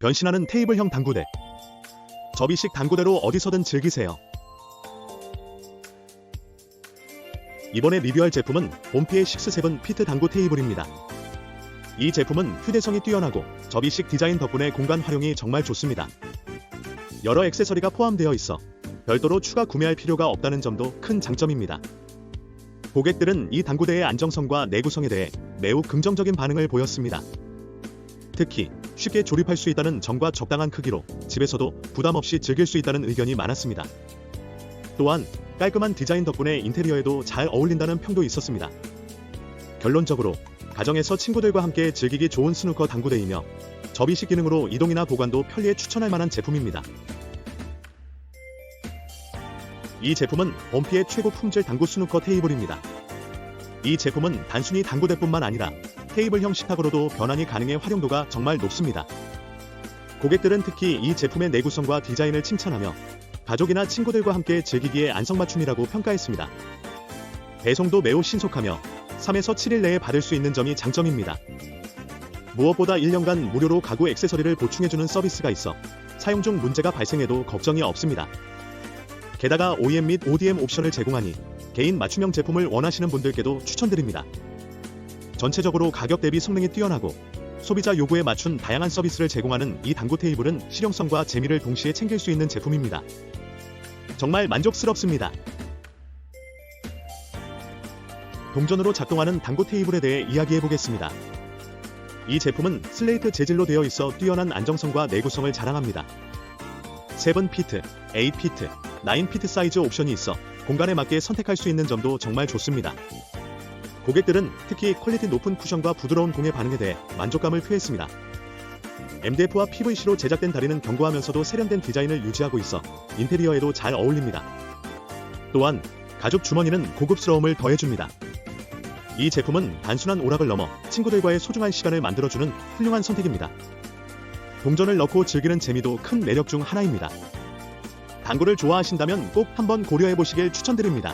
변신하는 테이블형 당구대. 접이식 당구대로 어디서든 즐기세요. 이번에 리뷰할 제품은 봄피의 6-7 피트 당구 테이블입니다. 이 제품은 휴대성이 뛰어나고 접이식 디자인 덕분에 공간 활용이 정말 좋습니다. 여러 액세서리가 포함되어 있어 별도로 추가 구매할 필요가 없다는 점도 큰 장점입니다. 고객들은 이 당구대의 안정성과 내구성에 대해 매우 긍정적인 반응을 보였습니다. 특히 쉽게 조립할 수 있다는 점과 적당한 크기로 집에서도 부담 없이 즐길 수 있다는 의견이 많았습니다. 또한 깔끔한 디자인 덕분에 인테리어에도 잘 어울린다는 평도 있었습니다. 결론적으로 가정에서 친구들과 함께 즐기기 좋은 스누커 당구대이며 접이식 기능으로 이동이나 보관도 편리에 추천할 만한 제품입니다. 이 제품은 범피의 최고 품질 당구 스누커 테이블입니다. 이 제품은 단순히 당구대뿐만 아니라 테이블 형 식탁으로도 변환이 가능해 활용도가 정말 높습니다. 고객들은 특히 이 제품의 내구성과 디자인을 칭찬하며 가족이나 친구들과 함께 즐기기에 안성맞춤이라고 평가했습니다. 배송도 매우 신속하며 3에서 7일 내에 받을 수 있는 점이 장점입니다. 무엇보다 1년간 무료로 가구 액세서리를 보충해주는 서비스가 있어 사용 중 문제가 발생해도 걱정이 없습니다. 게다가 OEM 및 ODM 옵션을 제공하니 개인 맞춤형 제품을 원하시는 분들께도 추천드립니다. 전체적으로 가격 대비 성능이 뛰어나고 소비자 요구에 맞춘 다양한 서비스를 제공하는 이 당구 테이블은 실용성과 재미를 동시에 챙길 수 있는 제품입니다. 정말 만족스럽습니다. 동전으로 작동하는 당구 테이블에 대해 이야기해 보겠습니다. 이 제품은 슬레이트 재질로 되어 있어 뛰어난 안정성과 내구성을 자랑합니다. 7피트, 8피트, 9피트 사이즈 옵션이 있어 공간에 맞게 선택할 수 있는 점도 정말 좋습니다. 고객들은 특히 퀄리티 높은 쿠션과 부드러운 공의 반응에 대해 만족감을 표했습니다. MDF와 PVC로 제작된 다리는 견고하면서도 세련된 디자인을 유지하고 있어 인테리어에도 잘 어울립니다. 또한 가죽 주머니는 고급스러움을 더해줍니다. 이 제품은 단순한 오락을 넘어 친구들과의 소중한 시간을 만들어주는 훌륭한 선택입니다. 동전을 넣고 즐기는 재미도 큰 매력 중 하나입니다. 당구를 좋아하신다면 꼭 한번 고려해 보시길 추천드립니다.